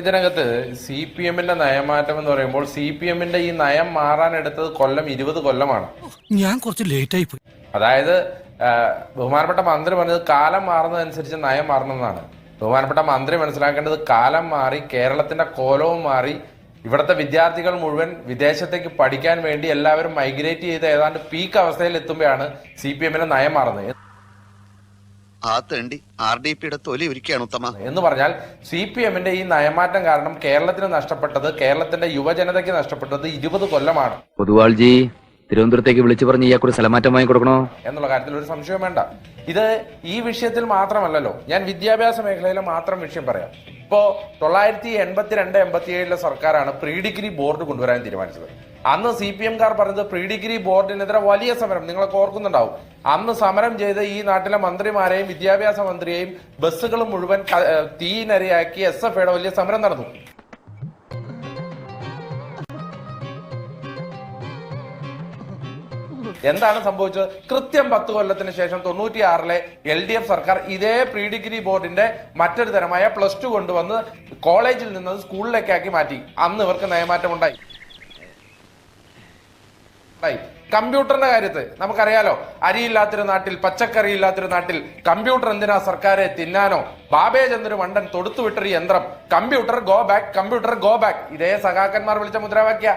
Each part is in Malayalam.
ഇതിനകത്ത് സി പി എമ്മിന്റെ നയമാറ്റം എന്ന് പറയുമ്പോൾ സി പി എമ്മിന്റെ ഈ നയം മാറാൻ എടുത്തത് കൊല്ലം ഇരുപത് കൊല്ലമാണ്. ഞാൻ കുറച്ച് ലേറ്റ് ആയി പോയി. അതായത് ബഹുമാനപ്പെട്ട മന്ത്രി പറഞ്ഞത് കാലം മാറുന്നതനുസരിച്ച് നയം മാറണമെന്നാണ്. ബഹുമാനപ്പെട്ട മന്ത്രി മനസ്സിലാക്കേണ്ടത് കാലം മാറി കേരളത്തിന്റെ കോലവും മാറി ഇവിടുത്തെ വിദ്യാർത്ഥികൾ മുഴുവൻ വിദേശത്തേക്ക് പഠിക്കാൻ വേണ്ടി എല്ലാവരും മൈഗ്രേറ്റ് ചെയ്ത് ഏതാണ്ട് പീക്ക് അവസ്ഥയിൽ എത്തുമ്പോഴാണ് സി പി എമ്മിന്റെ നയം മാറുന്നത്. ആ തേണ്ടി ആർ ഡി പിയുടെ തൊലി ഒരുക്കുകയാണ് ഉത്തമ. എന്ന് പറഞ്ഞാൽ സി പി എമ്മിന്റെ ഈ നയമാറ്റം കാരണം കേരളത്തിന് നഷ്ടപ്പെട്ടത് കേരളത്തിന്റെ യുവജനതയ്ക്ക് നഷ്ടപ്പെട്ടത് ഇരുപത് കൊല്ലമാണ്. പൊതുവാൾജി തിരുവനന്തപുരത്തേക്ക് വിളിച്ചു പറഞ്ഞ് ഇയാൾക്ക് ഒരു സ്ഥലമാറ്റം വാങ്ങി കൊടുക്കണോ എന്നുള്ള കാര്യത്തിൽ ഒരു സംശയം വേണ്ട. ഇത് ഈ വിഷയത്തിൽ മാത്രമല്ലല്ലോ ഞാൻ വിദ്യാഭ്യാസ മേഖലയിലെ മാത്രം വിഷയം പറയാം. ഇപ്പോ തൊള്ളായിരത്തി എൺപത്തി രണ്ട് എൺപത്തി ഏഴിലെ സർക്കാരാണ് പ്രീ ഡിഗ്രി ബോർഡ് കൊണ്ടുവരാൻ തീരുമാനിച്ചത്. അന്ന് സി പി എംകാർ പറഞ്ഞത് പ്രീ ഡിഗ്രി ബോർഡിനെതിരെ വലിയ സമരം. നിങ്ങളൊക്കെ ഓർക്കുന്നുണ്ടാവും. അന്ന് സമരം ചെയ്ത് ഈ നാട്ടിലെ മന്ത്രിമാരെയും വിദ്യാഭ്യാസ മന്ത്രിയെയും ബസ്സുകൾ മുഴുവൻ തീനരയാക്കി എസ് എഫ് ഐയുടെ വലിയ സമരം നടന്നു. എന്താണ് സംഭവിച്ചത്? കൃത്യം പത്ത് കൊല്ലത്തിന് ശേഷം തൊണ്ണൂറ്റിയാറിലെ എൽ ഡി എഫ് സർക്കാർ ഇതേ പ്രീ ഡിഗ്രി ബോർഡിന്റെ മറ്റൊരു തരമായ പ്ലസ് ടു കൊണ്ടുവന്ന് കോളേജിൽ നിന്ന് സ്കൂളിലേക്കാക്കി മാറ്റി. അന്ന് ഇവർക്ക് നയമാറ്റം ഉണ്ടായി. കമ്പ്യൂട്ടറിന്റെ കാര്യത്തിൽ നമുക്കറിയാലോ അരിയില്ലാത്തൊരു നാട്ടിൽ പച്ചക്കറി ഇല്ലാത്തൊരു നാട്ടിൽ കമ്പ്യൂട്ടർ എന്തിനാ സർക്കാരെ തിന്നാനോ? ബാബേജ് എന്നൊരു മണ്ടൻ തൊടുത്തുവിട്ടൊരു യന്ത്രം. Computer go back computer go back. ഇതേ സഖാക്കന്മാർ വിളിച്ച മുദ്രാവാക്യ.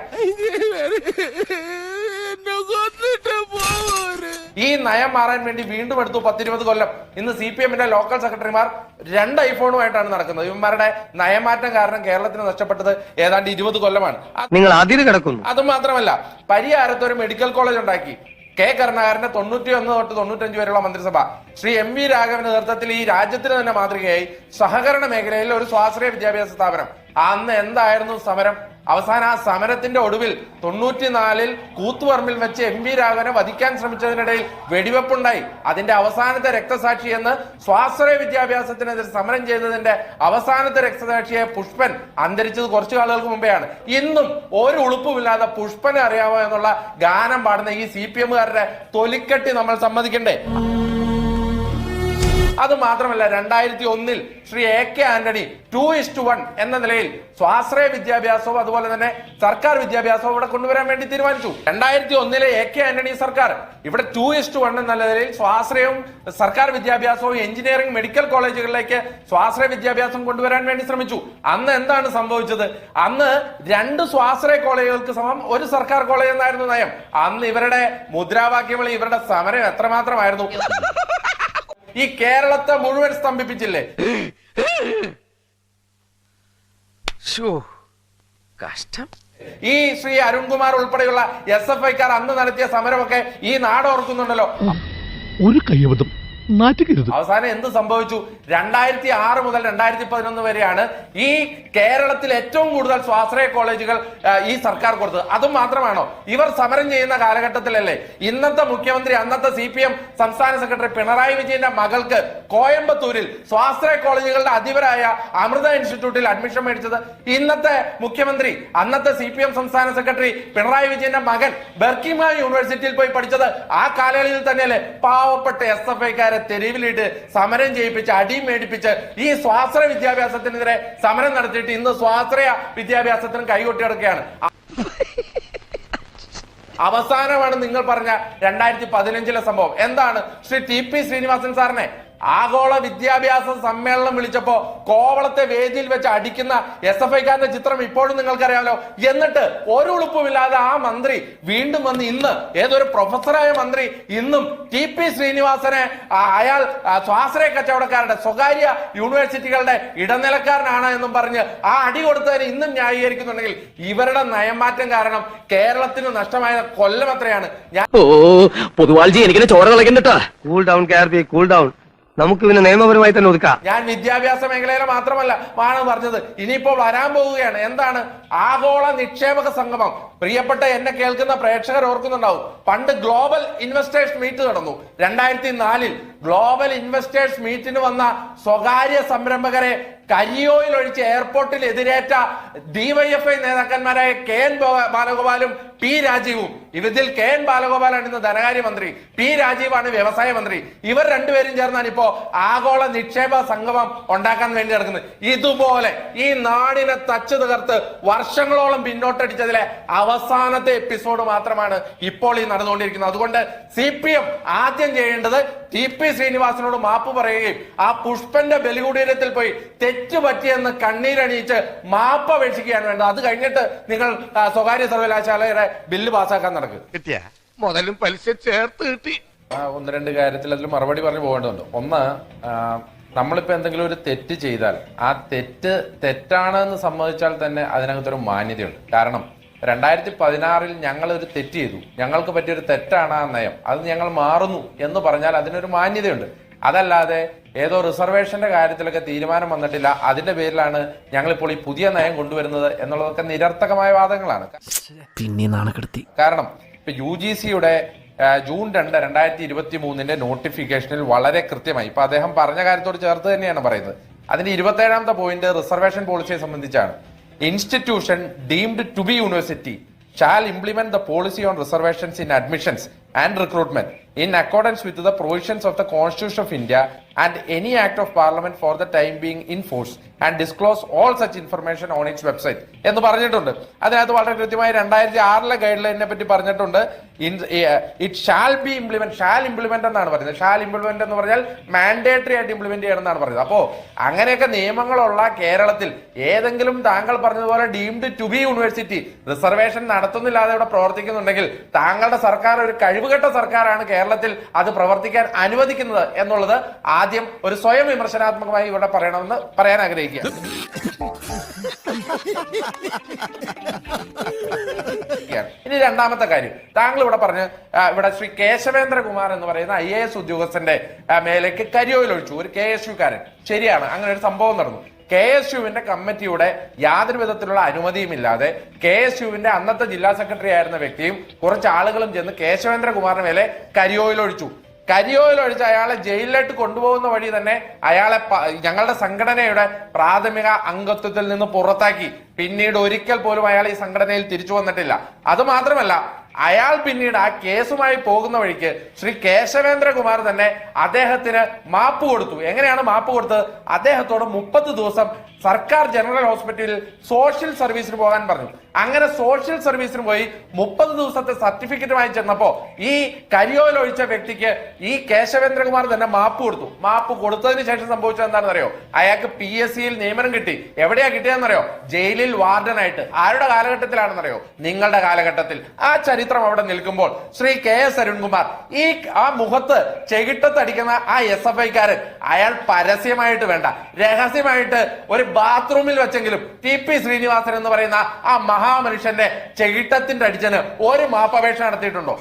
ഈ നയം മാറാൻ വേണ്ടി വീണ്ടും എടുത്തു പത്തിരുപത് കൊല്ലം. ഇന്ന് സി പി എമ്മിന്റെ ലോക്കൽ സെക്രട്ടറിമാർ രണ്ട് ഐഫോണുമായിട്ടാണ് നടക്കുന്നത്. ഇവന്മാരുടെ നയമാറ്റം കാരണം കേരളത്തിന് നഷ്ടപ്പെട്ടത് ഏതാണ്ട് ഇരുപത് കൊല്ലമാണ്. നിങ്ങൾ അതിര് കിടക്കുന്നു. അത് മാത്രമല്ല പരിഹാരത്ത് ഒരു മെഡിക്കൽ കോളേജ് ഉണ്ടാക്കി. കെ കരുണാകരന്റെ തൊണ്ണൂറ്റി ഒന്ന് തൊട്ട് തൊണ്ണൂറ്റഞ്ച് വരെയുള്ള മന്ത്രിസഭ. ശ്രീ എം വി രാഘവന്റെ നേതൃത്വത്തിൽ ഈ രാജ്യത്തിന് തന്നെ മാതൃകയായി സഹകരണ മേഖലയിൽ ഒരു സ്വാശ്രയ വിദ്യാഭ്യാസ സ്ഥാപനം. അന്ന് എന്തായിരുന്നു സമരം? അവസാന ആ സമരത്തിന്റെ ഒടുവിൽ തൊണ്ണൂറ്റിനാലിൽ കൂത്തുപറമ്പിൽ വെച്ച് എം വി രാഘവനെ വധിക്കാൻ ശ്രമിച്ചതിനിടയിൽ വെടിവെപ്പുണ്ടായി. അതിന്റെ അവസാനത്തെ രക്തസാക്ഷി എന്ന് സ്വാശ്രയ വിദ്യാഭ്യാസത്തിനെതിരെ സമരം ചെയ്തതിന്റെ അവസാനത്തെ രക്തസാക്ഷിയെ പുഷ്പൻ അന്തരിച്ചത് കുറച്ചു കാലങ്ങൾക്ക് മുമ്പെയാണ്. ഇന്നും ഒരു ഉളുപ്പുമില്ലാതെ പുഷ്പനെ അറിയാമോ എന്നുള്ള ഗാനം പാടുന്ന ഈ സി പി എമ്മുകാരുടെ തൊലിക്കെട്ടി നമ്മൾ സമ്മതിക്കണ്ടേ? അത് മാത്രമല്ല രണ്ടായിരത്തി ഒന്നിൽ Shri A K Antony two is to one എന്ന നിലയിൽ സ്വാശ്രയ വിദ്യാഭ്യാസവും അതുപോലെ തന്നെ സർക്കാർ വിദ്യാഭ്യാസവും ഇവിടെ കൊണ്ടുവരാൻ വേണ്ടി തീരുമാനിച്ചു. രണ്ടായിരത്തി ഒന്നിലെ എ കെ ആന്റണി സർക്കാർ ഇവിടെ ടു ഇസ്റ്റു വൺ എന്ന നിലയിൽ സ്വാശ്രയവും സർക്കാർ വിദ്യാഭ്യാസവും എഞ്ചിനീയറിംഗ് മെഡിക്കൽ കോളേജുകളിലേക്ക് സ്വാശ്രയ വിദ്യാഭ്യാസം കൊണ്ടുവരാൻ വേണ്ടി ശ്രമിച്ചു. അന്ന് എന്താണ് സംഭവിച്ചത്? അന്ന് രണ്ട് സ്വാശ്രയ കോളേജുകൾക്ക് സമം ഒരു സർക്കാർ കോളേജ് എന്നായിരുന്നു നയം. അന്ന് ഇവരുടെ മുദ്രാവാക്യങ്ങൾ ഇവരുടെ സമരം എത്രമാത്രമായിരുന്നു? ഈ കേരളത്തെ മുഴുവൻ സ്തംഭിപ്പിച്ചില്ലേ? കഷ്ടം. ഈ ശ്രീ അരുൺകുമാർ ഉൾപ്പെടെയുള്ള എസ് എഫ് ഐക്കാർ അന്ന് നടത്തിയ സമരമൊക്കെ ഈ നാട് ഓർക്കുന്നുണ്ടല്ലോ. ഒരു കയ്യബദ്ധം നാറ്റുകരുത്. അവസാനം എന്ത് സംഭവിച്ചു? രണ്ടായിരത്തി ആറ് മുതൽ രണ്ടായിരത്തി പതിനൊന്ന് വരെയാണ് ഈ കേരളത്തിൽ ഏറ്റവും കൂടുതൽ സ്വാശ്രയ കോളേജുകൾ ഈ സർക്കാർ കൊടുത്തത്. അതും മാത്രമാണോ? ഇവർ സമരം ചെയ്യുന്ന കാലഘട്ടത്തിലല്ലേ ഇന്നത്തെ മുഖ്യമന്ത്രി അന്നത്തെ സി പി എം സംസ്ഥാന സെക്രട്ടറി പിണറായി വിജയന്റെ മകൾക്ക് കോയമ്പത്തൂരിൽ സ്വാശ്രയ കോളേജുകളുടെ അധിപരായ അമൃത ഇൻസ്റ്റിറ്റ്യൂട്ടിൽ അഡ്മിഷൻ മേടിച്ചത് ഇന്നത്തെ മുഖ്യമന്ത്രി അന്നത്തെ സി പി എം സംസ്ഥാന സെക്രട്ടറി പിണറായി വിജയന്റെ മകൻ ബർക്കിമ യൂണിവേഴ്സിറ്റിയിൽ പോയി പഠിച്ചത് ആ കാലയളവിൽ തന്നെയല്ലേ? പാവപ്പെട്ട എസ് എഫ് ഐക്കാരെ തെരുവിലിട്ട് സമരം ചെയ്യിപ്പിച്ച് അടിയും മേടിപ്പിച്ച് ഈ സ്വാശ്രയ വിദ്യാഭ്യാസത്തിനെതിരെ സമരം നടത്തിയിട്ട് ഇന്ന് സ്വാശ്രയ വിദ്യാഭ്യാസത്തിന് കൈകൊട്ടി കിടക്കുകയാണ് അവസാനമാണ് നിങ്ങൾ പറഞ്ഞ രണ്ടായിരത്തി പതിനഞ്ചിലെ സംഭവം. എന്താണ്? ശ്രീ ടി പി ശ്രീനിവാസൻ സാറിനെ ആഗോള വിദ്യാഭ്യാസ സമ്മേളനം വിളിച്ചപ്പോ കോവളത്തെ വേദിയിൽ വെച്ച് അടിക്കുന്ന എസ് എഫ് ഐക്കാരന്റെ ചിത്രം ഇപ്പോഴും നിങ്ങൾക്കറിയാമല്ലോ എന്നിട്ട് ഒരു ഉളുപ്പുമില്ലാതെ ആ മന്ത്രി വീണ്ടും വന്ന് ഇന്ന് ഏതൊരു പ്രൊഫസറായ മന്ത്രി ഇന്നും ടി പി ശ്രീനിവാസനെ അയാൾ സ്വാശ്രയ കച്ചവടക്കാരുടെ സ്വകാര്യ യൂണിവേഴ്സിറ്റികളുടെ ഇടനിലക്കാരനാണ് എന്നും പറഞ്ഞ് ആ അടി കൊടുത്തതിന് ഇന്നും ന്യായീകരിക്കുന്നുണ്ടെങ്കിൽ ഇവരുടെ നയമാറ്റം കാരണം കേരളത്തിന് നഷ്ടമായ കൊല്ലം എത്രയാണ് ഞാൻ ഓ പൊതുവാൾജി എനിക്കിനെ ചോര കളക്കണ്ടട്ടാ കൂൾ ഡൗൺ കൂൾ ഡൗൺ നമുക്ക് പിന്നെ നിയമപരമായി തന്നെ ഒതുക്കാം. ഞാൻ വിദ്യാഭ്യാസ മേഖലയിലെ മാത്രമല്ല ആണ് പറഞ്ഞത് ഇനിയിപ്പോൾ വരാൻ പോവുകയാണ്. എന്താണ്? ആഗോള നിക്ഷേപക സംഗമം. പ്രിയപ്പെട്ട എന്നെ കേൾക്കുന്ന പ്രേക്ഷകർ ഓർക്കുന്നുണ്ടാവും. പണ്ട് ഗ്ലോബൽ ഇൻവെസ്റ്റേഴ്സ് മീറ്റ് നടന്നു. രണ്ടായിരത്തി നാലിൽ ഗ്ലോബൽ ഇൻവെസ്റ്റേഴ്സ് മീറ്റിന് വന്ന സ്വകാര്യ സംരംഭകരെ കരിയോയിൽ ഒഴിച്ച് എയർപോർട്ടിൽ എതിരേറ്റ ഡിവൈഎഫ്ഐ നേതാക്കന്മാരായ കെ എൻ ബാലഗോപാലും പി. രാജീവും. ഇതിൽ കെ എൻ ബാലഗോപാലാണ് ഇന്ന് ധനകാര്യമന്ത്രി പി. രാജീവാണ് വ്യവസായ മന്ത്രി ഇവർ രണ്ടുപേരും ചേർന്നാണ് ഇപ്പോ ആഗോള നിക്ഷേപ സംഗമം ഉണ്ടാക്കാൻ വേണ്ടി നടക്കുന്നത്. ഇതുപോലെ ഈ നാടിനെ തച്ചു തകർത്ത് വർഷങ്ങളോളം പിന്നോട്ടടിച്ചതിലെ അവസാനത്തെ എപ്പിസോഡ് മാത്രമാണ് ഇപ്പോൾ ഈ നടന്നുകൊണ്ടിരിക്കുന്നത്. അതുകൊണ്ട് സി പി എം ആദ്യം ചെയ്യേണ്ടത് ടി പി ശ്രീനിവാസനോട് മാപ്പ് പറയുകയും ആ പുഷ്പന്റെ ബലികുടീരത്തിൽ പോയി തെറ്റ് പറ്റിയെന്ന് കണ്ണീരണിയിച്ച് മാപ്പ് അപേക്ഷിക്കുകയാണ് വേണ്ടത്. അത് കഴിഞ്ഞിട്ട് നിങ്ങൾ സ്വകാര്യ സർവകലാശാലയുടെ ബില്ല് പാസ്സാക്കാൻ നടക്കും. കിട്ടിയ? മുതലും പലിശ ചേർത്ത് കിട്ടി. ഒന്ന് രണ്ട് കാര്യത്തിൽ അതിൽ മറുപടി പറഞ്ഞു പോകേണ്ടതുണ്ട്. ഒന്ന് നമ്മളിപ്പോ എന്തെങ്കിലും ഒരു തെറ്റ് ചെയ്താൽ ആ തെറ്റ് തെറ്റാണെന്ന് സമ്മതിച്ചാൽ തന്നെ അതിനകത്തൊരു മാന്യതയുണ്ട്. കാരണം രണ്ടായിരത്തി പതിനാറിൽ ഞങ്ങൾ ഒരു തെറ്റ് ചെയ്തു. ഞങ്ങൾക്ക് പറ്റിയൊരു തെറ്റാണ് ആ നയം. അത് ഞങ്ങൾ മാറുന്നു എന്ന് പറഞ്ഞാൽ അതിനൊരു മാന്യതയുണ്ട്. അതല്ലാതെ ഏതോ റിസർവേഷന്റെ കാര്യത്തിലൊക്കെ തീരുമാനം വന്നിട്ടില്ല. അതിന്റെ പേരിലാണ് ഞങ്ങളിപ്പോൾ ഈ പുതിയ നയം കൊണ്ടുവരുന്നത് എന്നുള്ളതൊക്കെ നിരർത്ഥകമായ വാദങ്ങളാണ്. പിന്നെ നാണക്കെടുത്തി. കാരണം ഇപ്പൊ യു ജി സിയുടെ ജൂൺ രണ്ട് രണ്ടായിരത്തി ഇരുപത്തി മൂന്നിന്റെ നോട്ടിഫിക്കേഷനിൽ വളരെ കൃത്യമായി ഇപ്പൊ അദ്ദേഹം പറഞ്ഞ കാര്യത്തോട് ചേർത്ത് തന്നെയാണ് പറയുന്നത്. അതിന്റെ ഇരുപത്തി ഏഴാമത്തെ പോയിന്റ് റിസർവേഷൻ പോളിസിയെ സംബന്ധിച്ചാണ്. Institution deemed to be university shall implement the policy on reservations in admissions and recruitment in accordance with the provisions of the constitution of India and any act of parliament for the time being in force and disclose all such information on its website എന്ന് പറഞ്ഞിട്ടുണ്ട്. അതിനകത്ത് വളരെ കൃത്യമായി രണ്ടായിരത്തി ആറിലെ ഗൈഡ് ലൈനിനെ പറ്റി പറഞ്ഞിട്ടുണ്ട് it shall be implement shall implement എന്നാണ് പറയുന്നത്. ഷാൽ ഇംപ്ലിമെന്റ് എന്ന് പറഞ്ഞാൽ മാൻഡേറ്ററി ആയിട്ട് ഇംപ്ലിമെന്റ് ചെയ്യണം എന്നാണ് പറയുന്നത്. അപ്പോ അങ്ങനെയൊക്കെ നിയമങ്ങളുള്ള കേരളത്തിൽ ഏതെങ്കിലും താങ്കൾ പറഞ്ഞതുപോലെ deemed to be university reservation നടത്തുന്നില്ലാതെ ഇവിടെ പ്രവർത്തിക്കുന്നുണ്ടെങ്കിൽ താങ്കളുടെ സർക്കാർ ഒരു കഴിവുകെട്ട സർക്കാരാണ് കേരളത്തിൽ അത് പ്രവർത്തിക്കാൻ അനുവദിക്കുന്നത് എന്നുള്ളത് ആദ്യം ഒരു സ്വയം വിമർശനാത്മകമായി ഇവിടെ പറയണമെന്ന് പറയാൻ ആഗ്രഹിക്കുക. ഇനി രണ്ടാമത്തെ കാര്യം. താങ്കൾ ഇവിടെ പറഞ്ഞ് ഇവിടെ ശ്രീ കേശവേന്ദ്രകുമാർ എന്ന് പറയുന്ന ഐ എ എസ് ഉദ്യോഗസ്ഥന്റെ മേലേക്ക് കരിയോയിൽ ഒഴിച്ചു. ഒരു കെ എസ് ശരിയാണ്. അങ്ങനെ ഒരു സംഭവം നടന്നു. കെ എസ് യുവിന്റെ കമ്മിറ്റിയുടെ യാതൊരു വിധത്തിലുള്ള അനുമതിയും ഇല്ലാതെ കെ എസ് യുവിന്റെ അന്നത്തെ ജില്ലാ സെക്രട്ടറി ആയിരുന്ന വ്യക്തിയും കുറച്ച് ആളുകളും ചെന്ന് കേശവേന്ദ്രകുമാറിന് മേലെ കരിയോയിൽ ഒഴിച്ച് അയാളെ ജയിലിലേക്ക് കൊണ്ടുപോകുന്ന വഴി തന്നെ അയാളെ ഞങ്ങളുടെ സംഘടനയുടെ പ്രാഥമിക അംഗത്വത്തിൽ നിന്ന് പുറത്താക്കി. പിന്നീട് ഒരിക്കൽ പോലും അയാൾ ഈ സംഘടനയിൽ തിരിച്ചു വന്നിട്ടില്ല. അത് മാത്രമല്ല അയാൾ പിന്നീട് ആ കേസുമായി പോകുന്ന വഴിക്ക് ശ്രീ കേശവേന്ദ്രകുമാർ തന്നെ അദ്ദേഹത്തിന് മാപ്പ് കൊടുത്തു. എങ്ങനെയാണ് മാപ്പ് കൊടുത്തത്? അദ്ദേഹത്തോട് മുപ്പത് ദിവസം സർക്കാർ ജനറൽ ഹോസ്പിറ്റലിൽ സോഷ്യൽ സർവീസിന് പോകാൻ പറഞ്ഞു. അങ്ങനെ സോഷ്യൽ സർവീസിന് പോയി മുപ്പത് ദിവസത്തെ സർട്ടിഫിക്കറ്റുമായി ചെന്നപ്പോ ഈ കരിയോയിൽ ഒഴിച്ച വ്യക്തിക്ക് ഈ കേശവേന്ദ്രകുമാർ തന്നെ മാപ്പ് കൊടുത്തു. മാപ്പ് കൊടുത്തതിന് ശേഷം സംഭവിച്ചത് എന്താണെന്ന് അറിയോ അയാൾക്ക് പി എസ് സിയിൽ നിയമനം കിട്ടി. എവിടെയാ കിട്ടിയതെന്നറിയോ? ജയിലിൽ വാർഡനായിട്ട്. ആരുടെ കാലഘട്ടത്തിലാണെന്നറിയോ? നിങ്ങളുടെ കാലഘട്ടത്തിൽ. ആ ചരിത്രം അവിടെ നിൽക്കുമ്പോൾ ശ്രീ കെ എസ് അരുൺകുമാർ ഈ ആ മുഖത്ത് ചെകിട്ടത്തടിക്കുന്ന ആ എസ് എഫ് ഐക്കാരൻ അയാൾ പരസ്യമായിട്ട് വേണ്ട. രഹസ്യമായിട്ട് ഒരു ബാത്റൂമിൽ വെച്ചെങ്കിലും ടി പി ശ്രീനിവാസൻ എന്ന് പറയുന്ന ആ മഹാമനുഷ്യന്റെ ചെകിട്ടത്തിന്റെ അടിച്ചന് ഒരു മാപ്പപേക്ഷ നടത്തിയിട്ടുണ്ടോ?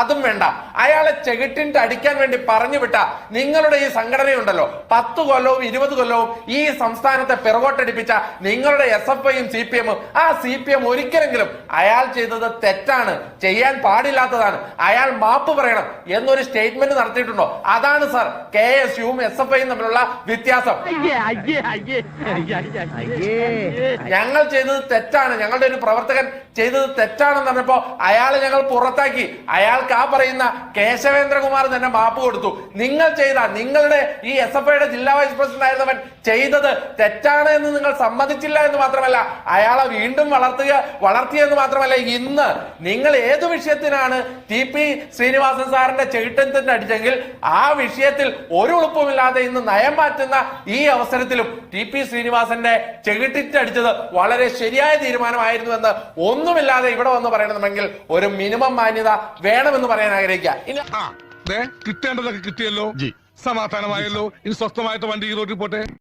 അതും വേണ്ട. അയാളെ ചെകിട്ടിന്റെ അടിക്കാൻ വേണ്ടി പറഞ്ഞു വിട്ട നിങ്ങളുടെ ഈ സംഘടനയുണ്ടല്ലോ. പത്ത് കൊല്ലവും ഇരുപത് കൊല്ലവും ഈ സംസ്ഥാനത്തെ പിറകോട്ടടിപ്പിച്ച നിങ്ങളുടെ എസ് എഫ് ഐയും സി പി എമ്മും ആ സി പി എം ഒരിക്കലെങ്കിലും അയാൾ ചെയ്തത് തെറ്റാണ്. ചെയ്യാൻ പാടില്ലാത്തതാണ്. അയാൾ മാപ്പ് പറയണം എന്നൊരു സ്റ്റേറ്റ്മെന്റ് നടത്തിയിട്ടുണ്ടോ? അതാണ് സർ കെ എസ് യുവും എസ് എഫ് ഐയും തമ്മിലുള്ള വ്യത്യാസം. ഞങ്ങൾ ചെയ്തത് തെറ്റാണ്. ഞങ്ങളുടെ ഒരു പ്രവർത്തകൻ ചെയ്തത് തെറ്റാണെന്ന് പറഞ്ഞപ്പോ അയാളെ ഞങ്ങൾ പുറത്താക്കി. അയാൾക്ക് ആ പറയുന്ന കേശവേന്ദ്രകുമാർ തന്നെ മാപ്പ് കൊടുത്തു. നിങ്ങൾ ചെയ്ത നിങ്ങളുടെ ഈ എസ് എഫ് ഐയുടെ ജില്ലാ വൈസ് പ്രസിഡന്റ് ആയിരുന്നവൻ ചെയ്തത് തെറ്റാണ് എന്ന് നിങ്ങൾ സമ്മതിച്ചില്ല എന്ന് മാത്രമല്ല അയാളെ വീണ്ടും വളർത്തുക വളർത്തിയെന്ന് മാത്രമല്ല ഇന്ന് നിങ്ങൾ ഏത് വിഷയത്തിനാണ് ടി പി ശ്രീനിവാസൻ സാറിന്റെ ചെകിട്ടത്തിന് അടിച്ചെങ്കിൽ ആ വിഷയത്തിൽ ഒരു ഉളുപ്പുമില്ലാതെ ഇന്ന് നയം മാറ്റുന്ന ഈ അവസരത്തിലും ടി പി ശ്രീനിവാസന്റെ ചെകിട്ടിറ്റ് അടിച്ചത് വളരെ ശരിയായ തീരുമാനമായിരുന്നു എന്ന് ഒന്നുമില്ലാതെ ഇവിടെ വന്ന് പറയണമെങ്കിൽ ഒരു മിനിമം മാന്യത വേണമെന്ന് പറയാൻ ആഗ്രഹിക്കുക. കിട്ടേണ്ടതൊക്കെ കിട്ടിയല്ലോ. സമാധാനമായല്ലോ. ഇനി സ്വസ്ഥമായിട്ട് വണ്ടി ഈ റോഡിൽ പോട്ടെ.